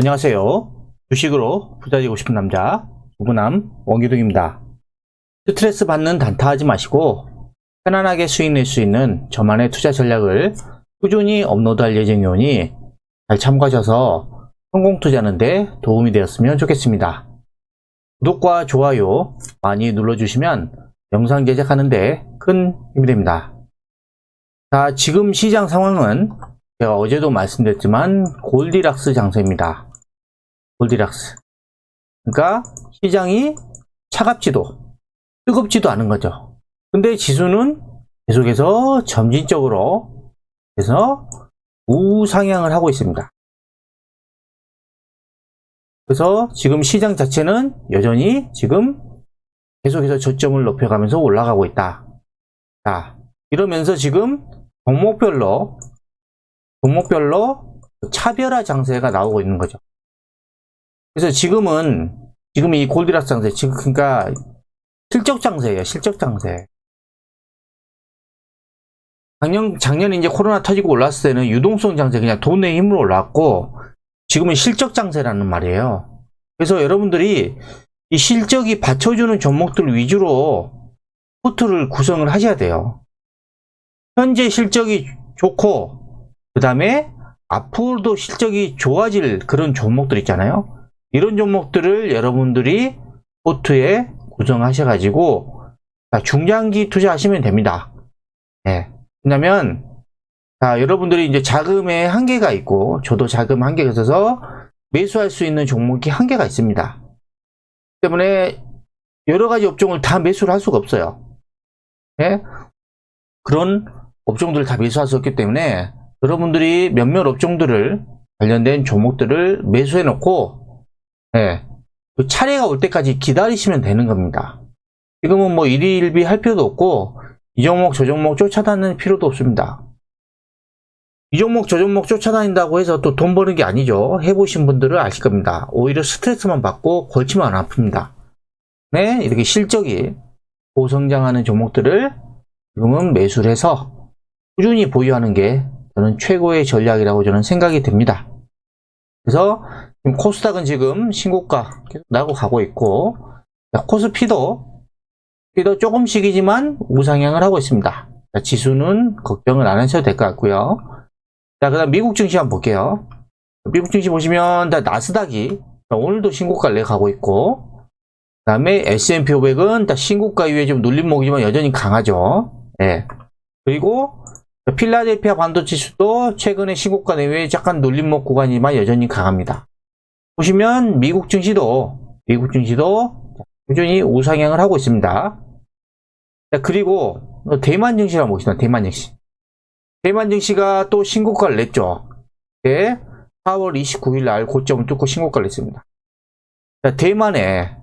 안녕하세요. 주식으로 부자 되고 싶은 남자, 부부남 원기둥입니다. 스트레스 받는 단타하지 마시고 편안하게 수익 낼 수 있는 저만의 투자 전략을 꾸준히 업로드할 예정이오니 잘 참고하셔서 성공 투자하는데 도움이 되었으면 좋겠습니다. 구독과 좋아요 많이 눌러주시면 영상 제작하는데 큰 힘이 됩니다. 자, 지금 시장 상황은 제가 어제도 말씀드렸지만 골디락스 장세입니다. 골디락스. 그러니까 시장이 차갑지도 뜨겁지도 않은 거죠. 근데 지수는 계속해서 점진적으로 그래서 우상향을 하고 있습니다. 그래서 지금 시장 자체는 여전히 지금 계속해서 저점을 높여가면서 올라가고 있다. 자, 이러면서 지금 종목별로 종목별로 차별화 장세가 나오고 있는 거죠. 그래서 지금은 지금 이 골디락스 장세 지금 그러니까 실적 장세예요. 실적 장세. 작년 작년에 이제 코로나 터지고 올랐을 때는 유동성 장세 그냥 돈의 힘으로 올랐고 지금은 실적 장세라는 말이에요. 그래서 여러분들이 이 실적이 받쳐주는 종목들 위주로 포트를 구성을 하셔야 돼요. 현재 실적이 좋고 그 다음에 앞으로도 실적이 좋아질 그런 종목들 있잖아요. 이런 종목들을 여러분들이 포트에 구성하셔가지고 중장기 투자하시면 됩니다. 예. 왜냐면 자, 여러분들이 이제 자금의 한계가 있고 저도 자금 한계가 있어서 매수할 수 있는 종목이 한계가 있습니다. 때문에 여러 가지 업종을 다 매수를 할 수가 없어요. 예? 그런 업종들을 다 매수할 수 없기 때문에 여러분들이 몇몇 업종들을 관련된 종목들을 매수해 놓고 예, 그 차례가 올 때까지 기다리시면 되는 겁니다. 지금은 뭐 일희일비 할 필요도 없고 이 종목 저 종목 쫓아다니는 필요도 없습니다. 이 종목 저 종목 쫓아다닌다고 해서 또 돈 버는 게 아니죠. 해보신 분들은 아실 겁니다. 오히려 스트레스만 받고 골치만 안 아픕니다. 네, 이렇게 실적이 고성장하는 종목들을 지금은 매수를 해서 꾸준히 보유하는 게 저는 최고의 전략이라고 저는 생각이 듭니다. 그래서 지금 코스닥은 지금 신고가 계속 나고 가고 있고 코스피도 피도 조금씩이지만 우상향을 하고 있습니다. 자, 지수는 걱정을 안 하셔도 될 것 같고요. 자, 그 다음 미국 증시 한번 볼게요. 미국 증시 보시면 다 나스닥이 오늘도 신고가를 내가고 있고 그 다음에 S&P 500은 다 신고가 이후에 좀 눌림목이지만 여전히 강하죠. 예. 그리고 필라델피아 반도체 지수도 최근에 신고가 내외에 약간 눌림목 구간이지만 여전히 강합니다. 보시면 미국 증시도 미국 증시도 꾸준히 우상향을 하고 있습니다. 자, 그리고 대만 증시를 한번 봅시다. 대만 증시. 대만 증시가 또 신고가를 냈죠. 네, 4월 29일 날 고점을 뚫고 신고가를 냈습니다. 자, 대만에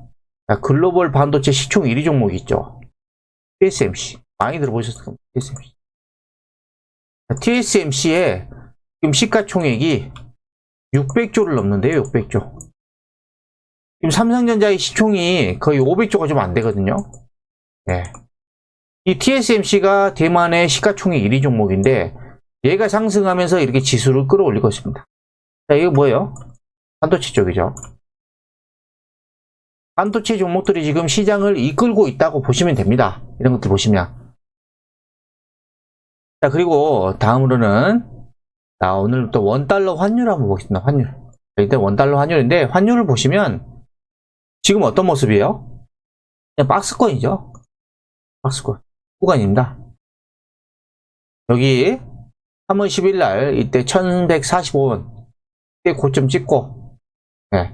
글로벌 반도체 시총 1위 종목이 있죠. TSMC. 많이 들어보셨을 겁니다. TSMC. TSMC의 지금 시가총액이 600조를 넘는데요, 600조. 지금 삼성전자의 시총이 거의 500조가 좀 안 되거든요. 네. 이 TSMC가 대만의 시가총액 1위 종목인데 얘가 상승하면서 이렇게 지수를 끌어올리고 있습니다. 자, 이거 뭐예요? 반도체 쪽이죠. 반도체 종목들이 지금 시장을 이끌고 있다고 보시면 됩니다. 이런 것들 보시면. 자, 그리고 다음으로는 자, 오늘 또 원달러 환율 한번 보겠습니다. 환율. 일단 원달러 환율인데 환율을 보시면 지금 어떤 모습이에요? 그냥 박스권이죠. 박스권. 구간입니다. 여기 3월 10일 날 이때 1145원 때 고점 찍고 네.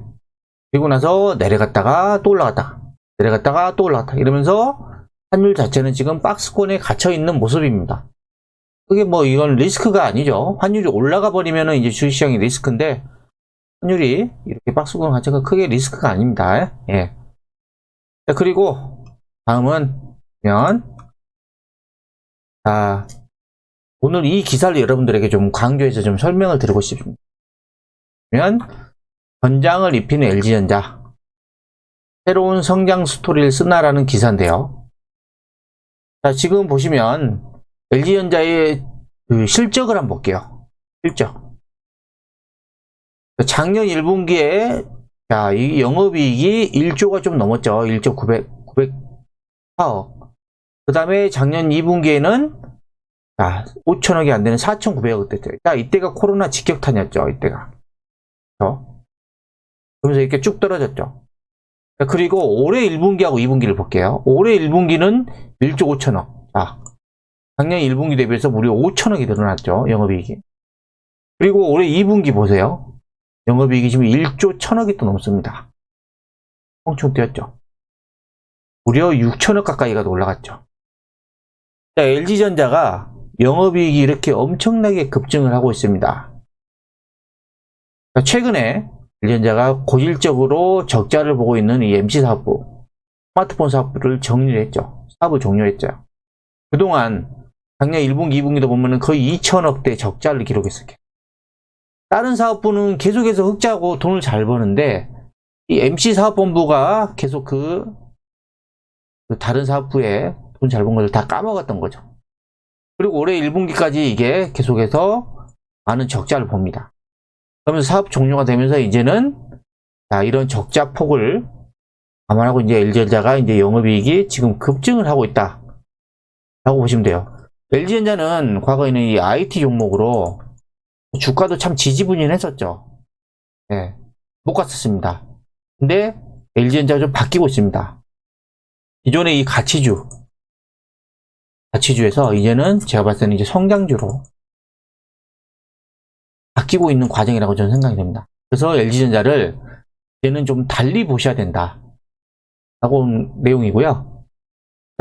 그리고 나서 내려갔다가 또 올라갔다 내려갔다가 또 올라갔다 이러면서 환율 자체는 지금 박스권에 갇혀 있는 모습입니다. 그게 뭐 이건 리스크가 아니죠. 환율이 올라가 버리면은 이제 주식시장이 리스크인데 환율이 이렇게 박스권 갇혀가 크게 리스크가 아닙니다. 예. 자, 그리고 다음은 면 자, 오늘 이 기사를 여러분들에게 좀 강조해서 좀 설명을 드리고 싶습니다. 면 전장을 입히는 LG전자 새로운 성장 스토리를 쓰나라는 기사인데요. 자, 지금 보시면 LG전자의 그 실적을 한번 볼게요. 실적. 작년 1분기에 자, 이 영업이익이 1조가 좀 넘었죠. 1조 900, 904억. 그 다음에 작년 2분기에는 자, 5천억이 안 되는 4,900억 됐죠. 자, 이때가 코로나 직격탄이었죠. 이때가. 그렇죠? 그러면서 이렇게 쭉 떨어졌죠. 자, 그리고 올해 1분기하고 2분기를 볼게요. 올해 1분기는 1조 5천억. 자, 작년 1분기 대비해서 무려 5천억이 늘어났죠. 영업이익이. 그리고 올해 2분기 보세요. 영업이익이 지금 1조 1000억이 또 넘습니다. 엄청 뛰었죠. 무려 6천억 가까이가 더 올라갔죠. 자, LG전자가 영업이익이 이렇게 엄청나게 급증을 하고 있습니다. 자, 최근에 LG전자가 고질적으로 적자를 보고 있는 이 MC 사업부, 스마트폰 사업부를 정리를 했죠. 사업을 종료했죠. 그동안 작년 1분기, 2분기도 보면은 거의 2천억대 적자를 기록했어요. 다른 사업부는 계속해서 흑자고 돈을 잘 버는데 이 MC 사업본부가 계속 그, 그 다른 사업부에 돈 잘 번 것을 다 까먹었던 거죠. 그리고 올해 1분기까지 이게 계속해서 많은 적자를 봅니다. 그러면서 사업 종료가 되면서 이제는 자, 이런 적자 폭을 감안하고 이제 LG전자가 이제 영업이익이 지금 급증을 하고 있다. 라고 보시면 돼요. LG전자는 과거에는 이 IT 종목으로 주가도 참 지지부진했었죠. 예, 못 갔었습니다. 근데 LG전자가 좀 바뀌고 있습니다. 기존의 이 가치주, 가치주에서 이제는 제가 봤을 때는 이제 성장주로 바뀌고 있는 과정이라고 저는 생각이 됩니다. 그래서 LG전자를 이제는 좀 달리 보셔야 된다. 라고 내용이고요.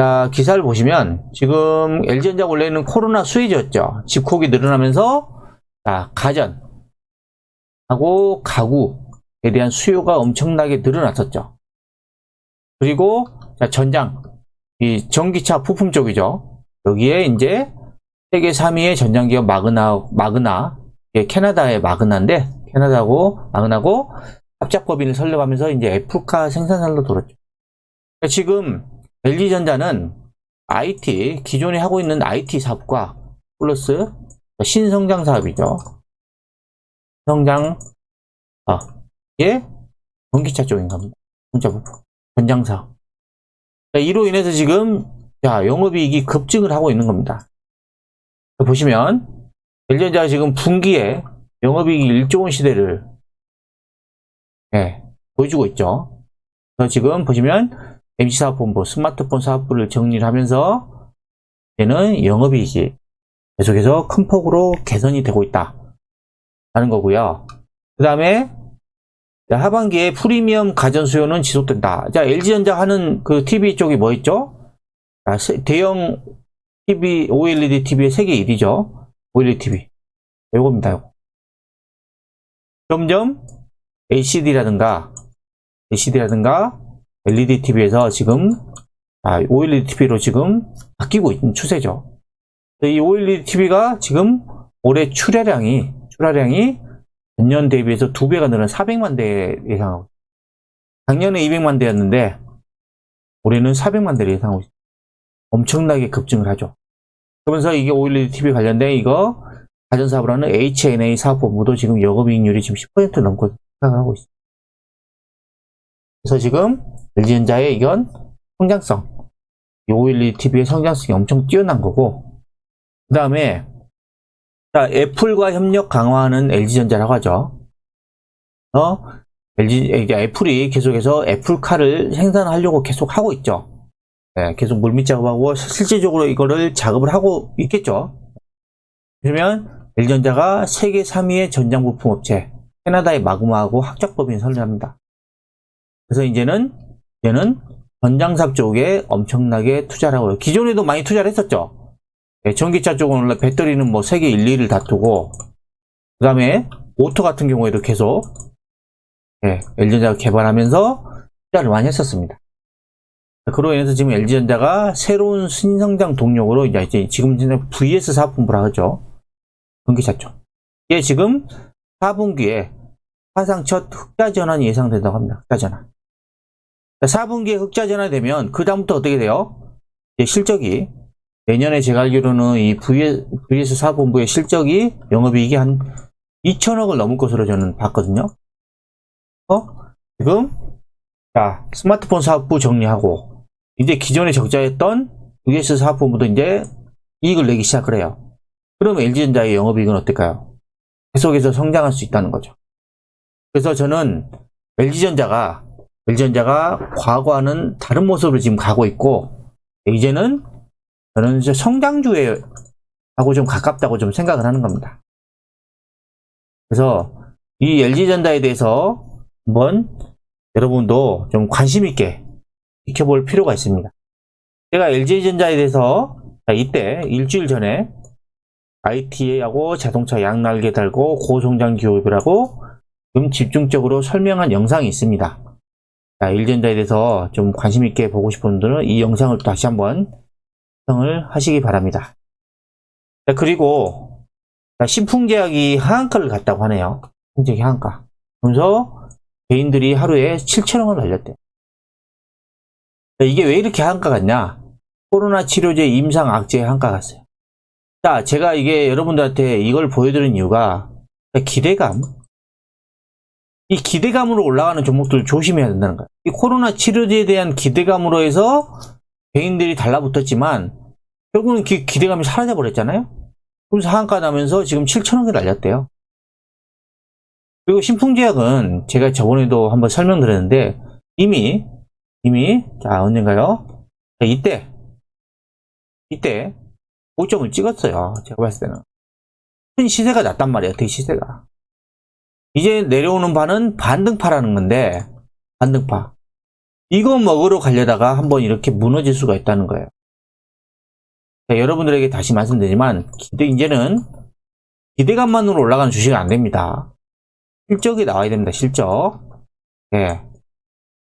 자, 기사를 보시면 지금 LG전자 원래는 코로나 수혜주였죠. 집콕이 늘어나면서 자, 가전 하고 가구에 대한 수요가 엄청나게 늘어났었죠. 그리고 자, 전장 이 전기차 부품 쪽이죠. 여기에 이제 세계 3위의 전장기업 마그나 마그나 예, 캐나다의 마그나인데 캐나다고 마그나고 합작법인을 설립하면서 이제 애플카 생산선로 들었죠. 지금 LG전자는 IT 기존에 하고 있는 IT 사업과 플러스 신성장 사업이죠. 성장 아, 예 전기차 쪽인 겁니다. 전자 부품 전장 사업. 자, 이로 인해서 지금 자, 영업이익이 급증을 하고 있는 겁니다. 보시면 LG전자가 지금 분기에 영업이익 1조 원 시대를 예, 보여주고 있죠. 그래서 지금 보시면 MC사업본부 스마트폰 사업부를 정리를 하면서 얘는 영업이익이 계속해서 큰 폭으로 개선이 되고 있다. 하는 거고요. 그 다음에 하반기에 프리미엄 가전 수요는 지속된다. 자, LG전자 하는 그 TV 쪽이 뭐 있죠? 자, 세- 대형 TV, OLED TV의 세계 1위죠. OLED TV. 요겁니다, 요거. 점점 LCD라든가, LCD라든가 LED TV에서 지금 아, OLED TV로 지금 바뀌고 있는 추세죠. 이 OLED TV가 지금 올해 출하량이 출하량이 전년 대비해서 두 배가 늘은 400만 대 예상하고. 작년에 200만 대였는데 올해는 400만 대를 예상하고 있어요. 엄청나게 급증을 하죠. 그러면서 이게 OLED TV 관련된 이거 가전 사업을 하는 HNA 사업 본부도 지금 영업이익률이 지금 10% 넘고 생각하고 있어요. 그래서 지금 LG전자의 이건 성장성, 이 OLED TV의 성장성이 엄청 뛰어난 거고, 그 다음에 자, 애플과 협력 강화하는 LG전자라고 하죠. 어, LG, 애플이 계속해서 애플카를 생산하려고 계속 하고 있죠. 네, 계속 물밑 작업하고 실질적으로 이거를 작업을 하고 있겠죠. 그러면 LG전자가 세계 3위의 전장 부품 업체 캐나다의 마그마하고 학적법인 설립합니다. 그래서 이제는 이제는 전장삽 쪽에 엄청나게 투자를 하고요. 기존에도 많이 투자를 했었죠. 네, 전기차 쪽은 원래 배터리는 뭐 세계 1, 2를 다투고 그 다음에 오토 같은 경우에도 계속 네, LG전자가 개발하면서 투자를 많이 했었습니다. 그로 인해서 지금 LG전자가 새로운 신성장 동력으로 이제 지금 VS 사업본부라 하죠. 전기차 쪽. 이게 지금 4분기에 사상 첫 흑자 전환이 예상된다고 합니다. 흑자 전환. 4분기에 흑자 전환이 되면 그 다음부터 어떻게 돼요? 실적이 내년에 제가 알기로는 이 VS, VS 사업본부의 실적이 영업이익이 한 2천억을 넘을 것으로 저는 봤거든요. 어? 지금 자 스마트폰 사업부 정리하고 이제 기존에 적자였던 US 사업부도 이제 이익을 내기 시작을 해요. 그럼 LG전자의 영업이익은 어떨까요? 계속해서 성장할 수 있다는 거죠. 그래서 저는 LG전자가 LG전자가 과거와는 다른 모습으로 지금 가고 있고 이제는 저는 이제 성장주에 하고 좀 가깝다고 좀 생각을 하는 겁니다. 그래서 이 LG전자에 대해서 한번 여러분도 좀 관심 있게 지켜볼 필요가 있습니다. 제가 LG전자에 대해서 자, 이때 일주일 전에 IT하고 자동차 양날개 달고 고성장 기업이라고 좀 집중적으로 설명한 영상이 있습니다. 자, 일전자에 대해서 좀 관심 있게 보고 싶은 분들은 이 영상을 또 다시 한번 시청을 하시기 바랍니다. 자, 그리고 자, 신풍제약이 하한가를 갔다고 하네요. 신풍제약이 하한가. 그래서 개인들이 하루에 7천 원을 날렸대요. 자, 이게 왜 이렇게 하한가 갔냐? 코로나 치료제 임상 악재에 한가 갔어요. 자, 제가 이게 여러분들한테 이걸 보여드린 이유가 기대감. 이 기대감으로 올라가는 종목들 조심해야 된다는 거예요. 이 코로나 치료제에 대한 기대감으로 해서 개인들이 달라붙었지만 결국은 기, 기대감이 사라져 버렸잖아요. 그래서 하한가 나면서 지금 7천억이 날렸대요. 그리고 신풍제약은 제가 저번에도 한번 설명드렸는데 이미 이미 자 언젠가요? 자, 이때 이때 고점을 찍었어요. 제가 봤을 때는 큰 시세가 났단 말이에요. 대 시세가 이제 내려오는 파는 반등파라는 건데 반등파 이거 먹으러 가려다가 한번 이렇게 무너질 수가 있다는 거예요. 자, 여러분들에게 다시 말씀드리지만 기대 이제는 기대감만으로 올라가는 주식은 안 됩니다. 실적이 나와야 됩니다. 실적. 예.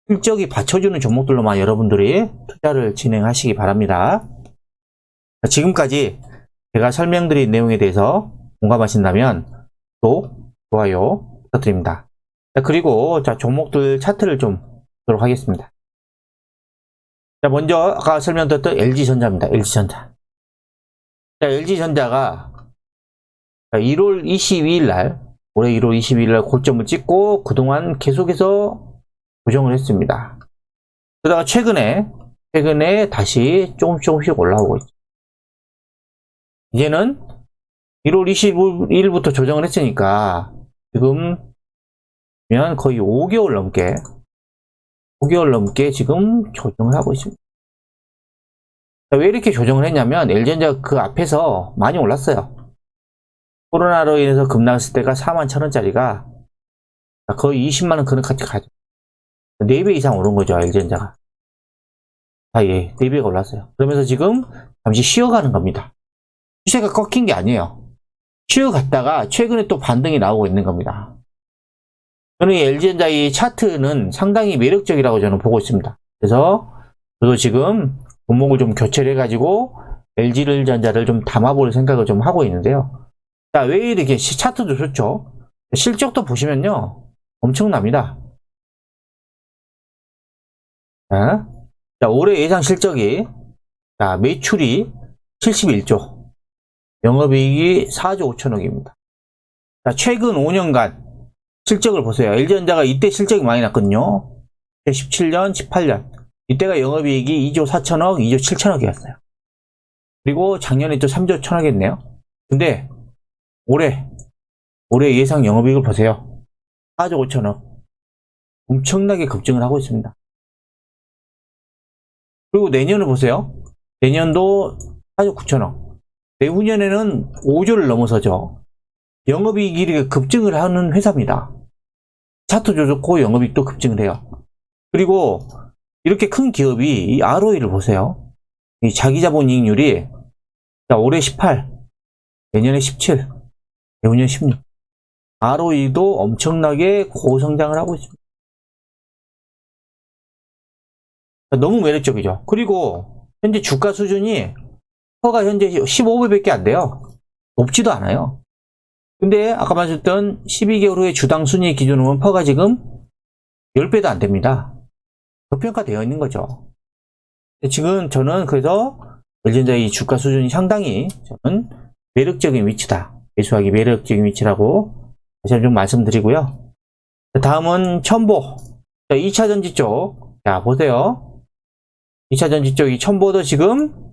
실적이 받쳐주는 종목들로만 여러분들이 투자를 진행하시기 바랍니다. 자, 지금까지 제가 설명드린 내용에 대해서 공감하신다면 또 좋아요 부탁드립니다. 자, 그리고 자 종목들 차트를 좀 보도록 하겠습니다. 자, 먼저 아까 설명드렸던 LG전자입니다. LG전자. 자, LG전자가 1월 22일 날 올해 1월 22일 날 고점을 찍고 그동안 계속해서 조정을 했습니다. 그러다가 최근에 최근에 다시 조금씩 조금씩 올라오고 있죠. 이제는 1월 21일부터 조정을 했으니까 지금 면 거의 5개월 넘게 5개월 넘게 지금 조정을 하고 있습니다. 왜 이렇게 조정을 했냐면 LG전자 그 앞에서 많이 올랐어요. 코로나로 인해서 급락했을 때가 4만 천 원짜리가 거의 20만 원 그런까지 가죠. 4배 이상 오른 거죠, LG전자가. 아, 예, 4배가 올랐어요. 그러면서 지금 잠시 쉬어가는 겁니다. 추세가 꺾인 게 아니에요. 쉬어갔다가 최근에 또 반등이 나오고 있는 겁니다. 저는 이 LG전자 의 차트는 상당히 매력적이라고 저는 보고 있습니다. 그래서 저도 지금 종목을 좀 교체를 해가지고 LG전자를 좀 담아볼 생각을 좀 하고 있는데요. 자, 왜 이렇게 시- 차트도 좋죠? 실적도 보시면요. 엄청납니다. 자, 자, 올해 예상 실적이, 자, 매출이 71조, 영업이익이 4조 5천억입니다. 자, 최근 5년간 실적을 보세요. LG전자가 이때 실적이 많이 났거든요. 17년, 18년. 이때가 영업이익이 2조 4천억, 2조 7천억이었어요. 그리고 작년에 또 3조 1천억 했네요. 근데 올해, 올해 예상 영업이익을 보세요. 4조 5천억. 엄청나게 급증을 하고 있습니다. 그리고 내년을 보세요. 내년도 4조 9천억. 내후년에는 5조를 넘어서죠. 영업이익이 급증을 하는 회사입니다. 차트도 좋고 영업이익도 급증을 해요. 그리고 이렇게 큰 기업이 이 ROE를 보세요. 이 자기자본이익률이 자, 올해 18, 내년에 17, 내후년 16. ROE도 엄청나게 고성장을 하고 있습니다. 너무 매력적이죠. 그리고 현재 주가 수준이 퍼가 현재 15배밖에 안 돼요. 높지도 않아요. 근데 아까 말씀드렸던 12개월 후에 주당 순위 기준으로 보면 퍼가 지금 10배도 안 됩니다. 저평가되어 있는 거죠. 지금 저는 그래서 이 주가 수준이 상당히 저는 매력적인 위치다. 매수하기 매력적인 위치라고 다시 한번 좀 말씀드리고요. 자, 다음은 첨보. 자, 2차 전지 쪽. 자, 보세요. 2차 전지 쪽, 이 첨보도 지금,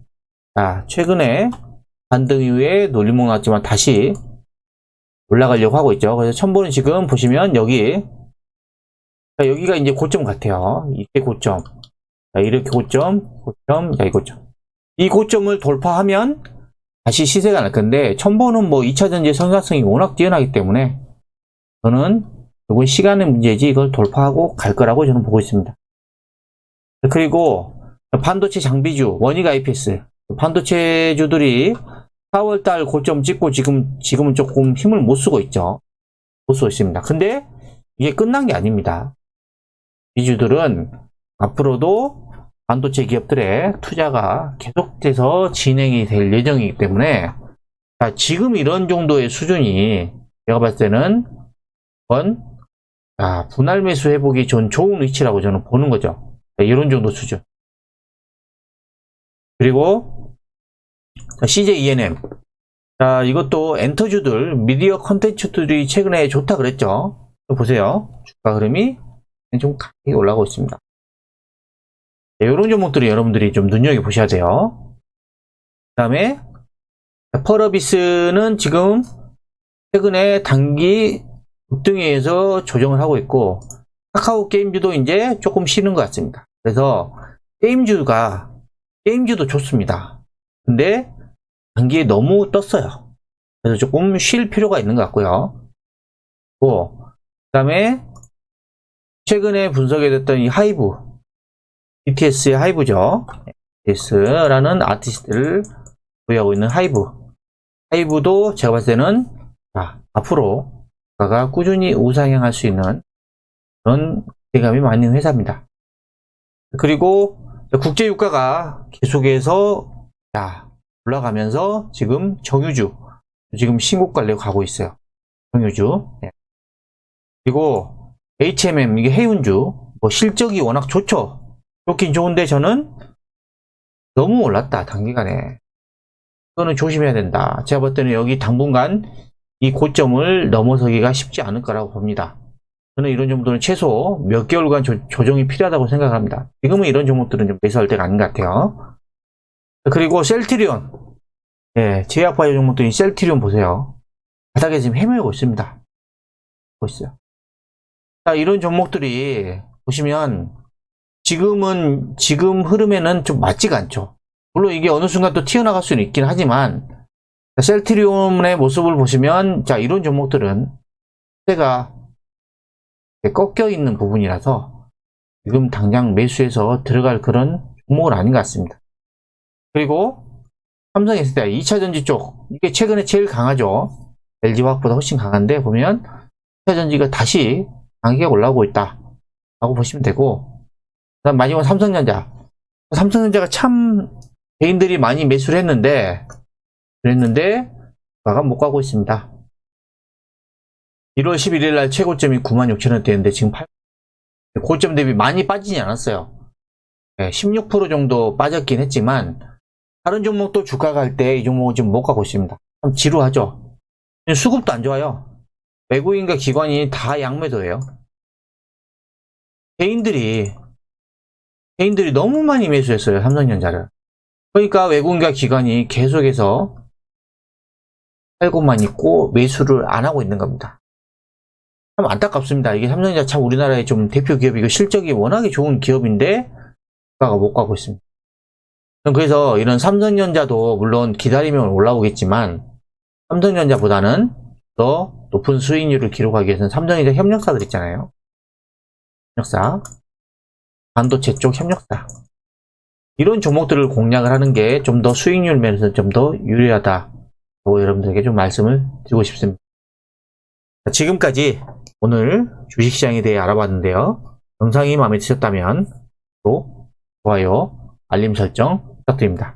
자, 최근에 반등 이후에 놀림목 나왔지만 다시 올라가려고 하고 있죠. 그래서 첨보는 지금 보시면 여기, 자, 여기가 이제 고점 같아요. 이게 고점. 자, 이렇게 고점, 고점, 자, 이 고점. 이 고점을 돌파하면 다시 시세가 날 건데, 첨보는 뭐 2차 전지의 성장성이 워낙 뛰어나기 때문에, 저는 이건 시간의 문제지 이걸 돌파하고 갈 거라고 저는 보고 있습니다. 그리고 반도체 장비주, 원익 IPS, 반도체주들이 4월달 고점 찍고 지금, 지금은 조금 힘을 못 쓰고 있죠. 못 쓰고 있습니다. 근데 이게 끝난 게 아닙니다. 이 주들은 앞으로도 반도체 기업들의 투자가 계속돼서 진행이 될 예정이기 때문에 자, 지금 이런 정도의 수준이 제가 봤을 때는 건 자, 분할 매수 회복이 전 좋은 위치라고 저는 보는 거죠. 자, 이런 정도 수준. 그리고 자, CJ ENM. 자, 이것도 엔터주들, 미디어 컨텐츠들이 최근에 좋다 그랬죠. 보세요. 주가 흐름이 좀 강하게 올라가고 있습니다. 이런 종목들이 여러분들이 좀 눈여겨보셔야 돼요. 그 다음에 펄어비스는 지금 최근에 단기 급등에서 조정을 하고 있고 카카오 게임주도 이제 조금 쉬는 것 같습니다. 그래서 게임주가 게임주도 좋습니다. 근데 단기에 너무 떴어요. 그래서 조금 쉴 필요가 있는 것 같고요. 그 다음에 최근에 분석이 됐던 이 하이브 BTS의 하이브죠. BTS라는 아티스트를 보유하고 있는 하이브. 하이브도 제가 봤을 때는 자, 앞으로 주가가 꾸준히 우상향할 수 있는 그런 기대감이 많은 회사입니다. 그리고 국제 유가가 계속해서 자, 올라가면서 지금 정유주 지금 신고가를 가고 있어요. 정유주. 네. 그리고 HMM 이게 해운주 뭐 실적이 워낙 좋죠. 좋긴 좋은데 저는 너무 올랐다 단기간에 이거는 조심해야 된다 제가 볼 때는 여기 당분간 이 고점을 넘어서기가 쉽지 않을 거라고 봅니다 저는 이런 정도는 최소 몇 개월간 조, 정이 필요하다고 생각합니다 지금은 이런 종목들은 좀 매수할 때가 아닌 것 같아요 그리고 셀트리온 예, 제약바이오 종목들이 셀트리온 보세요 바닥에 지금 헤매고 있습니다 보시죠 자 이런 종목들이 보시면 지금은 지금 흐름에는 좀 맞지가 않죠. 물론 이게 어느 순간 또 튀어나갈 수는 있긴 하지만 셀트리온의 모습을 보시면 자 이런 종목들은 때가 꺾여 있는 부분이라서 지금 당장 매수해서 들어갈 그런 종목은 아닌 것 같습니다. 그리고 삼성 SDI 2차 전지 쪽 이게 최근에 제일 강하죠. LG 화학보다 훨씬 강한데 보면 2차 전지가 다시 강하게 올라오고 있다 라고 보시면 되고 그다음 마지막 삼성전자. 삼성전자가 참 개인들이 많이 매수를 했는데 그랬는데 가가 못 가고 있습니다. 1월 11일 날 최고점이 96,000원대였는데 지금 8 고점 대비 많이 빠지지 않았어요. 16% 정도 빠졌긴 했지만 다른 종목도 주가 갈 때 이 종목은 지금 못 가고 있습니다. 참 지루하죠. 수급도 안 좋아요. 외국인과 기관이 다 양매도예요. 개인들이 개인들이 너무 많이 매수했어요. 삼성전자를. 그러니까 외국인과 기관이 계속해서 팔고만 있고 매수를 안 하고 있는 겁니다. 참 안타깝습니다. 이게 삼성전자 참 우리나라의 좀 대표 기업이고 실적이 워낙에 좋은 기업인데 주가가 못 가고 있습니다. 그래서 이런 삼성전자도 물론 기다리면 올라오겠지만 삼성전자보다는 더 높은 수익률을 기록하기 위해서는 삼성전자 협력사들 있잖아요. 협력사 반도체 쪽 협력사 이런 종목들을 공략을 하는 게 좀 더 수익률 면에서 좀 더 유리하다고 여러분들에게 좀 말씀을 드리고 싶습니다. 지금까지 오늘 주식시장에 대해 알아봤는데요. 영상이 마음에 드셨다면 또 좋아요, 알림 설정 부탁드립니다.